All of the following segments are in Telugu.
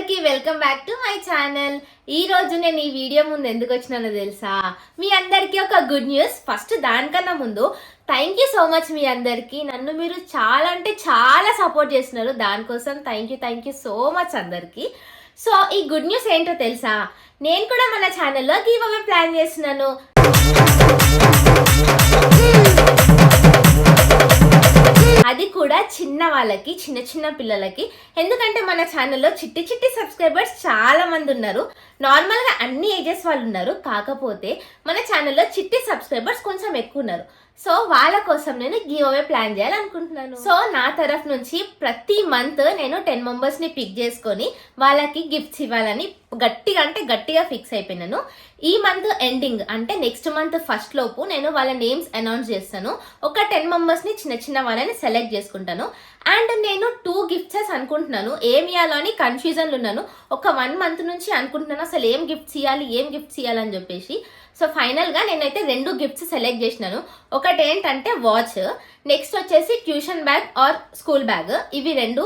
అందరికీ welcome back to my channel. ఈ రోజు నేను ఈ వీడియో ముందు ఎందుకు వచ్చినానో తెలుసా? మీ అందరికీ ఒక గుడ్ న్యూస్. ఫస్ట్ దానికన్నా ముందు థ్యాంక్ యూ సో మచ్ మీ అందరికీ. నన్ను మీరు చాలా అంటే చాలా సపోర్ట్ చేస్తున్నారు. దానికోసం thank you thank you so much అందరికీ. సో ఈ గుడ్ న్యూస్ ఏంటో తెలుసా? నేను కూడా మన ఛానల్లో గీవ్ అవే ప్లాన్ చేస్తున్నాను. అది కూడా చిన్న వాళ్ళకి చిన్న చిన్న పిల్లలకి. ఎందుకంటే మన ఛానల్లో చిట్టి చిట్టి సబ్స్క్రైబర్స్ చాలా మంది ఉన్నారు. నార్మల్గా అన్ని ఏజెస్ వాళ్ళు ఉన్నారు. కాకపోతే మన ఛానల్లో చిట్టి సబ్స్క్రైబర్స్ కొంచెం ఎక్కువ ఉన్నారు. సో వాళ్ళ కోసం నేను గివ్ అవే ప్లాన్ చేయాలనుకుంటున్నాను. సో నా తరఫు నుంచి ప్రతి మంత్ నేను టెన్ మెంబర్స్ని పిక్ చేసుకొని వాళ్ళకి గిఫ్ట్స్ ఇవ్వాలని గట్టిగా అంటే గట్టిగా ఫిక్స్ అయిపోయినాను. ఈ మంత్ ఎండింగ్ అంటే నెక్స్ట్ మంత్ ఫస్ట్ లోపు నేను వాళ్ళ నేమ్స్ అనౌన్స్ చేస్తాను. ఒక టెన్ మెంబర్స్ని చిన్న చిన్న వాళ్ళని సెలెక్ట్ చేసుకుంటాను. అండ్ నేను టూ గిఫ్ట్స్ అనుకుంటున్నాను. ఏం ఇవ్వాలో అని కన్ఫ్యూజన్లు ఉన్నాను. ఒక వన్ మంత్ నుంచి అనుకుంటున్నాను. అసలు ఏం గిఫ్ట్స్ ఇవ్వాలి ఏం గిఫ్ట్స్ ఇవ్వాలని చెప్పేసి సో ఫైనల్గా నేనైతే రెండు గిఫ్ట్స్ సెలెక్ట్ చేసినాను. ఒకటి ఏంటంటే వాచ్ నెక్స్ట్ వచ్చేసి tuition bag or school bag ఇవి రెండు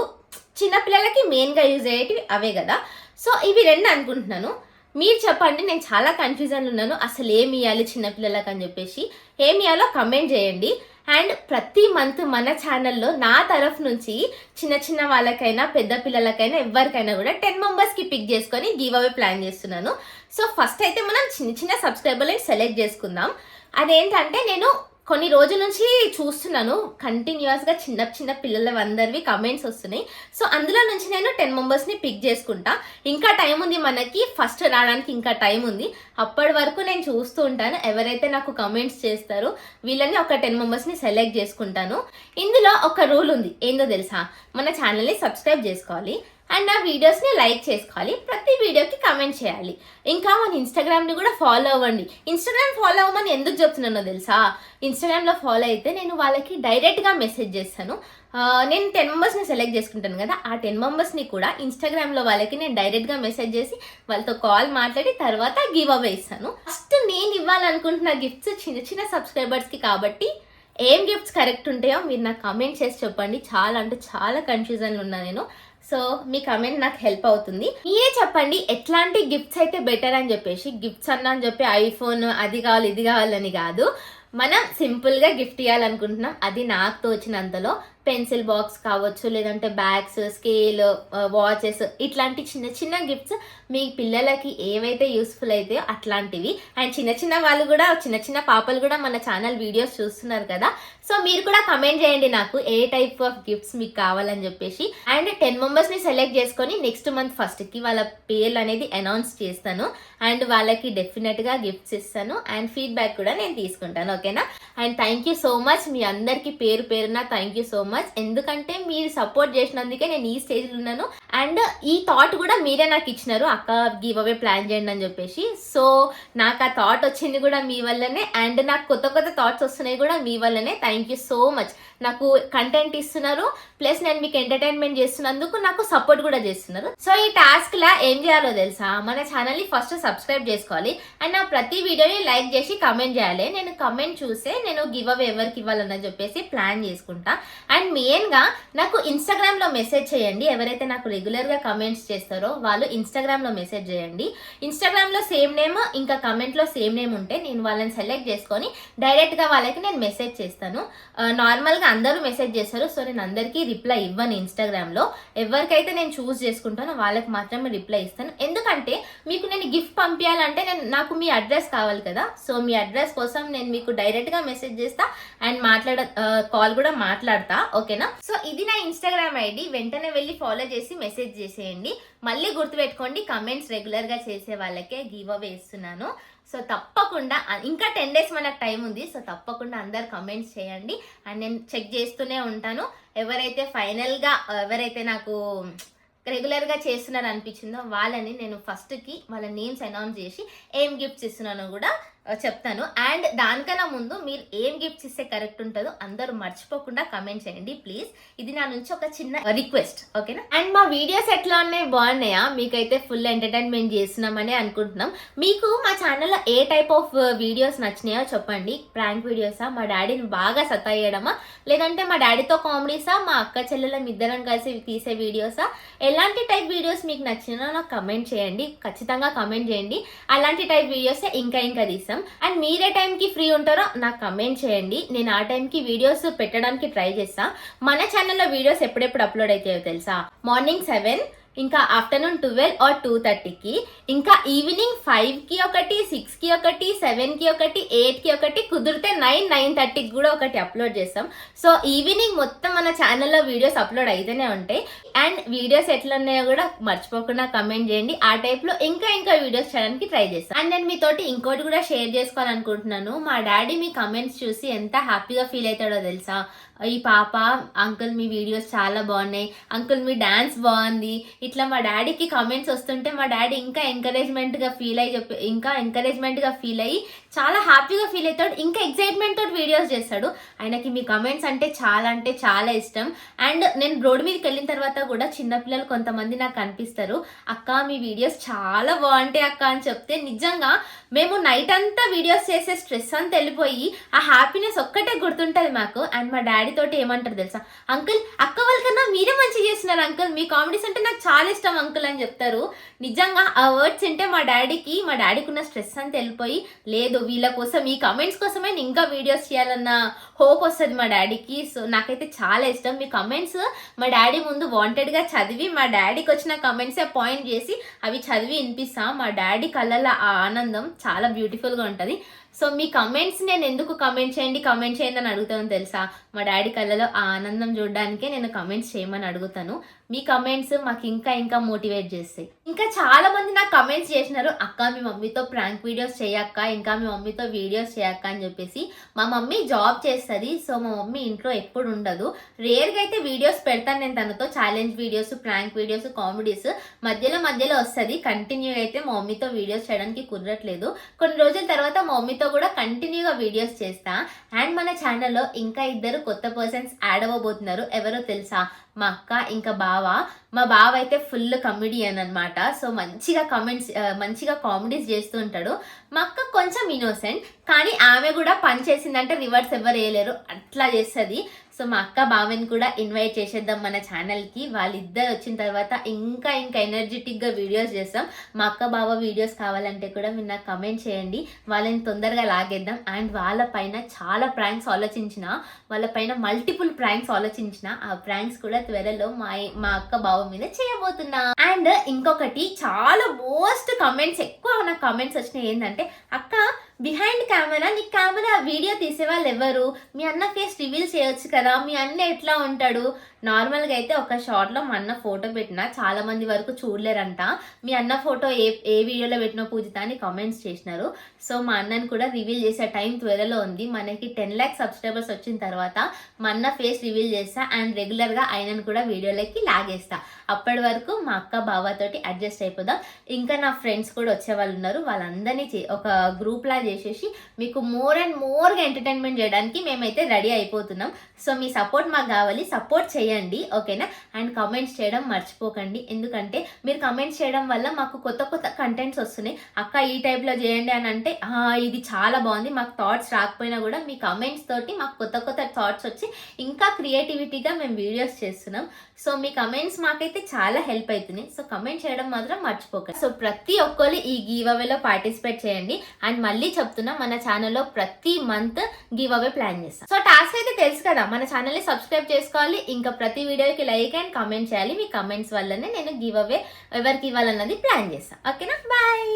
చిన్నపిల్లలకి మెయిన్గా యూజ్ అయ్యేటివి అవే కదా. సో ఇవి రెండు అనుకుంటున్నాను. మీరు చెప్పండి నేను చాలా కన్ఫ్యూజన్లో ఉన్నాను. అసలు ఏమి ఇవ్వాలి చిన్నపిల్లలకు అని చెప్పేసి. ఏమి ఇవ్వాలో కమెంట్ చేయండి. అండ్ ప్రతి మంత్ మన ఛానల్లో నా తరఫు నుంచి చిన్న చిన్న వాళ్ళకైనా పెద్ద పిల్లలకైనా ఎవరికైనా కూడా టెన్ మెంబర్స్కి పిక్ చేసుకొని గివ్ అవే ప్లాన్ చేస్తున్నాను. సో ఫస్ట్ అయితే మనం చిన్న చిన్న సబ్స్క్రైబర్లని సెలెక్ట్ చేసుకుందాం. అదేంటంటే నేను కొన్ని రోజుల నుంచి చూస్తున్నాను. కంటిన్యూస్గా చిన్న చిన్న పిల్లల అందరివి కమెంట్స్ వస్తున్నాయి. సో అందులో నుంచి నేను టెన్ మెంబర్స్ని పిక్ చేసుకుంటా. ఇంకా టైం ఉంది మనకి. ఫస్ట్ రావడానికి ఇంకా టైం ఉంది. అప్పటి వరకు నేను చూస్తూ ఉంటాను. ఎవరైతే నాకు కమెంట్స్ చేస్తారో వీళ్ళని ఒక టెన్ మెంబర్స్ని సెలెక్ట్ చేసుకుంటాను. ఇందులో ఒక రూల్ ఉంది. ఏందో తెలుసా? మన ఛానల్ని సబ్స్క్రైబ్ చేసుకోవాలి. అండ్ ఆ వీడియోస్ని లైక్ చేసుకోవాలి. ప్రతి వీడియోకి కమెంట్ చేయాలి. ఇంకా మన ఇన్స్టాగ్రామ్ని కూడా ఫాలో అవ్వండి. ఇన్స్టాగ్రామ్ ఫాలో అవ్వమని ఎందుకు చెప్తున్నానో తెలుసా? ఇన్స్టాగ్రామ్లో ఫాలో అయితే నేను వాళ్ళకి డైరెక్ట్గా మెసేజ్ చేస్తాను. నేను టెన్ మెంబర్స్ని సెలెక్ట్ చేసుకుంటాను కదా ఆ టెన్ మెంబర్స్ని కూడా ఇన్స్టాగ్రామ్లో వాళ్ళకి నేను డైరెక్ట్గా మెసేజ్ చేసి వాళ్ళతో కాల్ మాట్లాడి తర్వాత గివ్ అవే ఇస్తాను. ఫస్ట్ నేను ఇవ్వాలనుకుంటున్న గిఫ్ట్స్ చిన్న చిన్న సబ్స్క్రైబర్స్కి కాబట్టి ఏం గిఫ్ట్స్ కరెక్ట్ ఉంటాయో మీరు నాకు కమెంట్ చేసి చెప్పండి. చాలా అంటే చాలా కన్ఫ్యూజన్లో ఉన్నా నేను. సో మీ కమెంట్ నాకు హెల్ప్ అవుతుంది. మీరే చెప్పండి ఎట్లాంటి గిఫ్ట్స్ అయితే బెటర్ అని చెప్పేసి. గిఫ్ట్స్ అన్నా అని చెప్పి ఐఫోన్ అది కావాలి ఇది కావాలని కాదు. మనం సింపుల్గా గిఫ్ట్ ఇవ్వాలనుకుంటున్నాం అది నాకు తోచినంతలో పెన్సిల్ బాక్స్ కావచ్చు లేదంటే బ్యాగ్స్ స్కేల్ వాచెస్ ఇట్లాంటి చిన్న చిన్న గిఫ్ట్స్ మీ పిల్లలకి ఏవైతే యూస్ఫుల్ అయితే అట్లాంటివి. అండ్ చిన్న చిన్న వాళ్ళు కూడా చిన్న చిన్న పాపలు కూడా మన ఛానల్ వీడియోస్ చూస్తున్నారు కదా. సో మీరు కూడా కమెంట్ చేయండి నాకు ఏ టైప్ ఆఫ్ గిఫ్ట్స్ మీకు కావాలని చెప్పేసి. అండ్ టెన్ మెంబర్స్ని సెలెక్ట్ చేసుకొని నెక్స్ట్ మంత్ ఫస్ట్కి వాళ్ళ పేర్లు అనేది అనౌన్స్ చేస్తాను. అండ్ వాళ్ళకి డెఫినెట్గా గిఫ్ట్స్ ఇస్తాను. అండ్ ఫీడ్బ్యాక్ కూడా నేను తీసుకుంటాను ఓకేనా? And thank you so much మీ అందరికీ పేరు పేరున థ్యాంక్ యూ సో మచ్ ఎందుకంటే మీరు సపోర్ట్ చేసినందుకే నేను ఈ స్టేజ్లో ఉన్నాను. అండ్ ఈ థాట్ కూడా మీరే నాకు ఇచ్చినారు. అక్క గివ్ అవే ప్లాన్ చేయండి అని చెప్పేసి. సో నాకు ఆ థాట్ వచ్చింది కూడా మీ వల్లనే. అండ్ నాకు కొత్త కొత్త థాట్స్ వస్తున్నాయి కూడా మీ వల్లనే. థ్యాంక్ యూ సో మచ్ నాకు కంటెంట్ ఇస్తున్నారు. ప్లస్ నేను మీకు ఎంటర్టైన్మెంట్ చేస్తున్నందుకు నాకు సపోర్ట్ కూడా చేస్తున్నారు. సో ఈ టాస్క్ లా ఏం చేయాలో తెలుసా? మన ఛానల్ని ఫస్ట్ సబ్స్క్రైబ్ చేసుకోవాలి. అండ్ నా ప్రతి వీడియోని లైక్ చేసి కమెంట్ చేయాలి. నేను కమెంట్ చూసే నేను గివ్ అవే ఎవరికి ఇవ్వాలని చెప్పేసి ప్లాన్ చేసుకుంటా. అండ్ అండ్ మెయిన్గా నాకు ఇన్స్టాగ్రామ్లో మెసేజ్ చేయండి. ఎవరైతే నాకు రెగ్యులర్గా కమెంట్స్ చేస్తారో వాళ్ళు ఇన్స్టాగ్రామ్లో మెసేజ్ చేయండి. ఇన్స్టాగ్రామ్లో సేమ్ నేమ్ ఇంకా కమెంట్లో సేమ్ నేమ్ ఉంటే నేను వాళ్ళని సెలెక్ట్ చేసుకొని డైరెక్ట్గా వాళ్ళకి నేను మెసేజ్ చేస్తాను. Uh, నార్మల్గా అందరూ మెసేజ్ చేస్తారు. సో నేను అందరికీ రిప్లై ఇవ్వను ఇన్స్టాగ్రామ్లో ఎవరికైతే నేను చూస్ చేసుకుంటానో వాళ్ళకి మాత్రమే రిప్లై ఇస్తాను. ఎందుకంటే మీకు నేను గిఫ్ట్ పంపించాలంటే నేను నాకు మీ అడ్రస్ కావాలి కదా. సో మీ అడ్రస్ కోసం నేను మీకు డైరెక్ట్గా మెసేజ్ చేస్తా అండ్ మాట్లాడ uh, కాల్ కూడా మాట్లాడతా. ఓకేనా? సో ఇది నా ఇన్స్టాగ్రామ్ ఐడి. వెంటనే వెళ్ళి ఫాలో చేసి మెసేజ్ చేసేయండి. మళ్ళీ గుర్తుపెట్టుకోండి కమెంట్స్ రెగ్యులర్గా చేసే వాళ్ళకే గివ్ అవే ఇస్తున్నాను. సో తప్పకుండా ఇంకా టెన్ డేస్ మనకు టైం ఉంది. సో తప్పకుండా అందరు కమెంట్స్ చేయండి. అండ్ నేను చెక్ చేస్తూనే ఉంటాను. ఎవరైతే ఫైనల్గా ఎవరైతే నాకు రెగ్యులర్గా చేస్తున్నారు అనిపించిందో వాళ్ళని నేను ఫస్ట్కి వాళ్ళ నేమ్స్ అనౌన్స్ చేసి ఏం గిఫ్ట్స్ ఇస్తున్నానో కూడా చెప్తాను. అండ్ దానికన్నా ముందు మీరు ఏం గిఫ్ట్స్ ఇస్తే కరెక్ట్ ఉంటుందో అందరూ మర్చిపోకుండా కమెంట్ చేయండి ప్లీజ్. ఇది నా నుంచి ఒక చిన్న రిక్వెస్ట్ ఓకేనా? అండ్ మా వీడియోస్ ఎట్లా ఉన్నాయి? బాగున్నాయా? మీకైతే ఫుల్ ఎంటర్టైన్మెంట్ చేస్తున్నామని అనుకుంటున్నాం. మీకు మా ఛానల్లో ఏ టైప్ ఆఫ్ వీడియోస్ నచ్చినాయో చెప్పండి. ప్రాంక్ వీడియోసా? మా డాడీని బాగా సతాయడమా? లేదంటే మా డాడీతో కామెడీసా? మా అక్క చెల్లెల ఇద్దరం కలిసి తీసే వీడియోసా? ఎలాంటి టైప్ వీడియోస్ మీకు నచ్చినా నాకు కమెంట్ చేయండి. ఖచ్చితంగా కమెంట్ చేయండి. అలాంటి టైప్ వీడియోసే ఇంకా ఇంకా తీస్తాం అండ్ మీరే టైంకి ఫ్రీ ఉంటారో నాకు కమెంట్ చేయండి. నేను ఆ టైంకి వీడియోస్ పెట్టడానికి ట్రై చేస్తా. మన ఛానల్లో వీడియోస్ ఎప్పుడెప్పుడు అప్లోడ్ అవుతాయో తెలుసా? మార్నింగ్ సెవెన్ ఇంకా ఆఫ్టర్నూన్ ట్వెల్వ్ ఆర్ టూ థర్టీకి ఇంకా ఈవినింగ్ ఫైవ్కి ఒకటి సిక్స్కి ఒకటి సెవెన్కి ఒకటి ఎయిట్కి ఒకటి కుదిరితే నైన్ నైన్ థర్టీకి కూడా ఒకటి అప్లోడ్ చేస్తాం. సో ఈవినింగ్ మొత్తం మన ఛానల్లో వీడియోస్ అప్లోడ్ అయితేనే ఉంటాయి. అండ్ వీడియోస్ ఎట్లా ఉన్నాయో కూడా మర్చిపోకుండా కమెంట్ చేయండి. ఆ టైప్లో ఇంకా ఇంకా వీడియోస్ చేయడానికి ట్రై చేస్తాను అండ్ నేను మీతోటి ఇంకోటి కూడా షేర్ చేసుకోవాలనుకుంటున్నాను. మా డాడీ మీ కమెంట్స్ చూసి ఎంత హ్యాపీగా ఫీల్ అవుతాడో తెలుసా? ఈ పాప అంకుల్ మీ వీడియోస్ చాలా బాగున్నాయి. అంకుల్ మీ డాన్స్ బాగుంది. ఇట్లా మా డాడీకి కామెంట్స్ వస్తుంటే మా డాడీ ఇంకా ఎంకరేజ్మెంట్గా ఫీల్ అయ్యి చెప్పి ఇంకా ఎంకరేజ్మెంట్గా ఫీల్ అయ్యి చాలా హ్యాపీగా ఫీల్ అవుతాడు. ఇంకా ఎక్సైట్మెంట్ తోటి వీడియోస్ చేస్తాడు. ఆయనకి మీ కమెంట్స్ అంటే చాలా అంటే చాలా ఇష్టం. అండ్ నేను రోడ్ మీదకి వెళ్ళిన తర్వాత కూడా చిన్నపిల్లలు కొంతమంది నాకు కనిపిస్తారు. అక్క మీ వీడియోస్ చాలా బాగుంటాయి అక్క అని చెప్తే నిజంగా మేము నైట్ అంతా వీడియోస్ చేసే స్ట్రెస్ అంతా వెళ్ళిపోయి ఆ హ్యాపీనెస్ ఒక్కటే గుర్తుంటుంది మాకు. అండ్ మా డాడీ తోటి ఏమంటారు తెలుసా? అంకుల్ అక్క వాళ్ళకన్నా మీరే మంచిగా చేస్తున్నారు అంకుల్ మీ కామెడీస్ అంటే నాకు చాలా ఇష్టం అంకుల్ అని చెప్తారు. నిజంగా ఆ వర్డ్స్ అంటే మా డాడీకి మా డాడీకి ఉన్న స్ట్రెస్ అంతా వెళ్ళిపోయి లేదు వీళ్ళ కోసం ఈ కమెంట్స్ కోసమే నేను ఇంకా వీడియోస్ చేయాలన్న హోప్ వస్తుంది మా డాడీకి సో నాకైతే చాలా ఇష్టం. మీ కమెంట్స్ మా డాడీ ముందు వాంటెడ్గా చదివి మా డాడీకి వచ్చిన కమెంట్సే పాయింట్ చేసి అవి చదివి వినిపిస్తాం. మా డాడీ కళ్ళల్లో ఆ ఆనందం చాలా బ్యూటిఫుల్గా ఉంటుంది. సో మీ కమెంట్స్ నేను ఎందుకు కమెంట్ చేయండి కమెంట్ చేయండి అని అడుగుతాను తెలుసా? మా డాడీ కళ్ళలో ఆ ఆనందం చూడడానికే నేను కమెంట్స్ చేయమని అడుగుతాను. మీ కమెంట్స్ మాకు ఇంకా ఇంకా మోటివేట్ చేస్తాయి. ఇంకా చాలా మంది నాకు కమెంట్స్ చేసినారు అక్క మీ మమ్మీతో ప్రాంక్ వీడియోస్ చేయక్క ఇంకా మీ మమ్మీతో వీడియోస్ చేయక్క అని చెప్పేసి. మా మమ్మీ జాబ్ చేస్తుంది సో మా మమ్మీ ఇంట్లో ఎప్పుడు ఉండదు. రేర్గా అయితే వీడియోస్ పెడతాను నేను తనతో challenge videos prank videos comedies మధ్యలో మధ్యలో వస్తుంది కంటిన్యూ అయితే మా మమ్మీతో వీడియోస్ చేయడానికి కుదరట్లేదు. కొన్ని రోజుల తర్వాత మా మమ్మీతో కూడా కంటిన్యూగా వీడియోస్ చేస్తా. అండ్ మన ఛానల్లో ఇంకా ఇద్దరు కొత్త పర్సన్స్ యాడ్ అవ్వబోతున్నారు ఎవరో తెలుసా? మా అక్క ఇంకా బావ మా బావ అయితే ఫుల్ కమెడియన్ అనమాట సో మంచిగా కమెంట్స్ మంచిగా కామెడీస్ చేస్తూ ఉంటాడు. మా అక్క కొంచెం ఇన్నోసెంట్ కానీ ఆమె కూడా పని చేసిందంటే రివర్స్ ఎవరు వేయలేరు. అట్లా చేస్తుంది. సో మా అక్క బావని కూడా ఇన్వైట్ చేసేద్దాం మన ఛానల్కి వాళ్ళిద్దరు వచ్చిన తర్వాత ఇంకా ఇంకా ఎనర్జెటిక్గా వీడియోస్ చేస్తాం. మా అక్క బావ వీడియోస్ కావాలంటే కూడా మీరు నాకు కమెంట్ చేయండి. వాళ్ళని తొందరగా లాగేద్దాం. అండ్ వాళ్ళ పైన చాలా ప్రాంక్స్ ఆలోచించిన వాళ్ళ పైన మల్టిపుల్ ప్రాంక్స్ ఆలోచించిన ఆ ప్రాంక్స్ కూడా త్వరలో మా మా అక్క బావ మీద చేయబోతున్నా. అండ్ ఇంకొకటి చాలా మోస్ట్ కమెంట్స్ ఎక్కువ నాకు కమెంట్స్ వచ్చినాయి ఏంటంటే అక్క బిహైండ్ కెమెరా నీ కెమెరా వీడియో తీసే వాళ్ళు ఎవరు మీ అన్న ఫేస్ రివీల్ చేయొచ్చు కదా మీ అన్న ఎట్లా ఉంటాడు? నార్మల్గా అయితే ఒక షార్ట్లో మా అన్న ఫోటో పెట్టినా చాలా మంది వరకు చూడలేరంట. మీ అన్న ఫోటో ఏ ఏ వీడియోలో పెట్టినో పూజిత అని కామెంట్స్ చేసినారు. సో మా అన్నని కూడా రివీల్ చేసే టైం త్వరలో ఉంది. మనకి టెన్ ల్యాక్ సబ్స్క్రైబర్స్ వచ్చిన తర్వాత మా అన్న ఫేస్ రివీల్ చేస్తా అండ్ రెగ్యులర్గా ఆయనను కూడా వీడియోలోకి లాగేస్తా. అప్పటి వరకు మా అక్క బావతోటి అడ్జస్ట్ అయిపోదాం. ఇంకా నా ఫ్రెండ్స్ కూడా వచ్చే వాళ్ళు ఉన్నారు. వాళ్ళందరినీ చే- ఒక గ్రూప్ లాగా చేసేసి మీకు మోర్ అండ్ మోర్గా ఎంటర్టైన్మెంట్ చేయడానికి మేమైతే రెడీ అయిపోతున్నాం. సో మీ సపోర్ట్ మాకు కావాలి. సపోర్ట్ చేయండి. ఓకేనా అండ్ కమెంట్స్ చేయడం మర్చిపోకండి. ఎందుకంటే మీరు కమెంట్స్ చేయడం వల్ల మాకు కొత్త కొత్త కంటెంట్స్ వస్తున్నాయి. అక్క ఈ టైప్లో చేయండి అని అంటే ఇది చాలా బాగుంది. మాకు థాట్స్ రాకపోయినా కూడా మీ కమెంట్స్ తోటి మాకు కొత్త కొత్త థాట్స్ వచ్చి ఇంకా క్రియేటివిటీగా మేము వీడియోస్ చేస్తున్నాం. సో మీ కమెంట్స్ మాకైతే చాలా హెల్ప్ అవుతున్నాయి సో కమెంట్ చేయడం మాత్రం మర్చిపోకండి. సో ప్రతి ఒక్కరు ఈ గివ్ అవేలో పార్టిసిపేట్ చేయండి. అండ్ మళ్ళీ చెప్తున్నా మన ఛానల్లో ప్రతి మంత్ గివ్ అవే ప్లాన్ చేస్తాం. సో టాస్క్ అయితే తెలుసు కదా మన ఛానల్ని సబ్స్క్రైబ్ చేసుకోవాలి ఇంకా ప్రతి వీడియోకి లైక్ అండ్ కామెంట్ చేయాలి మీ కమెంట్స్ వల్లనే నేను గివ్ అవే ఎవరికి ఇవ్వాలన్నది ప్లాన్ చేస్తాను ఓకేనా? బాయ్!